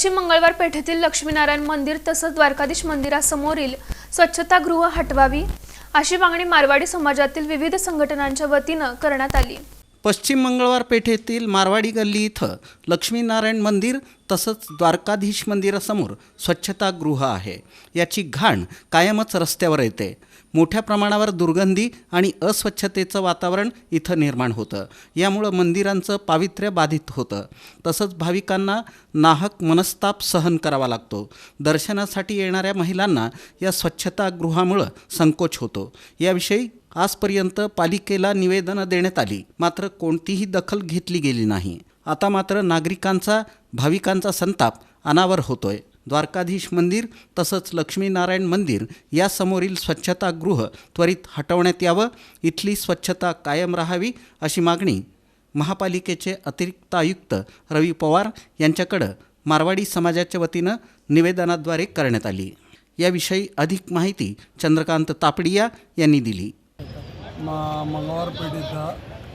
पश्चिम मंगळवार पेठेतील लक्ष्मीनारायण मंदिर तसंच द्वारकाधीश मंदिरासमोरील स्वच्छतागृह हटवावी अशी मागणी मारवाडी समाजातील विविध संघटनांच्या वतीनं करण्यात आली. पश्चिम मंगळवार पेठेतील मारवाडी गल्ली इथं लक्ष्मीनारायण मंदिर तसंच द्वारकाधीश मंदिरासमोर स्वच्छतागृह आहे. याची घाण कायमच रस्त्यावर येते. मोठ्या प्रमाणावर दुर्गंधी आणि अस्वच्छतेचं वातावरण इथं निर्माण होतं. यामुळं मंदिरांचं पावित्र्य बाधित होतं. तसंच भाविकांना नाहक मनस्ताप सहन करावा लागतो. दर्शनासाठी येणाऱ्या महिलांना या स्वच्छतागृहामुळं संकोच होतो. याविषयी आजपर्यंत पालिकेला निवेदनं देण्यात आली. मात्र कोणतीही दखल घेतली गेली नाही. आता मात्र नागरिकांचा भाविकांचा संताप अनावर होतोय. द्वारकाधीश मंदिर तसंच लक्ष्मीनारायण मंदिर यासमोरील स्वच्छतागृह त्वरित हटवण्यात यावं इथली स्वच्छता कायम राहावी अशी मागणी महापालिकेचे अतिरिक्त आयुक्त रवी पवार यांच्याकडं मारवाडी समाजाच्या वतीनं निवेदनाद्वारे करण्यात आली. याविषयी अधिक माहिती चंद्रकांत तापडिया यांनी दिली. म मंगळवार पेठेचा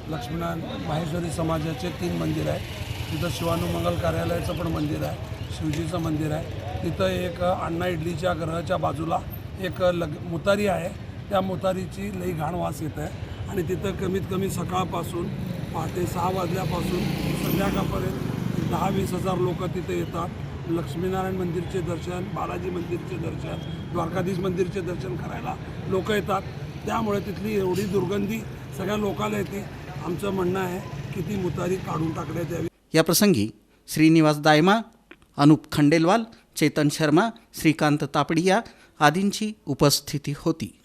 लक्ष्मीनारायण माहेश्वरी समाजाचे तीन मंदिर आहे तिथं शिवानुमंगल कार्यालयाचं पण मंदिर आहे. शिवजीचं मंदिर आहे. तिथं एक अण्णा इडलीच्या ग्रहाच्या बाजूला एक लग मुतारी आहे. त्या मुतारीची लई घाण वास येत आहे आणि तिथं कमीत कमी सकाळपासून पहाटे सहा वाजल्यापासून संध्याकाळपर्यंत दहा वीस हजार लोक तिथे येतात. लक्ष्मीनारायण मंदिरचे दर्शन बालाजी मंदिरचे दर्शन द्वारकाधीश मंदिरचे दर्शन करायला लोक येतात. त्यामुळे तिथली एवढी दुर्गंधी सगळ्या लोकांना येते. आमचं म्हणणं आहे की ती मुतारी काढून टाकण्यात यावी. या प्रसंगी श्रीनिवास दायमा अनुप खंडेलवाल चेतन शर्मा श्रीकांत तापडिया आदींची उपस्थिती होती.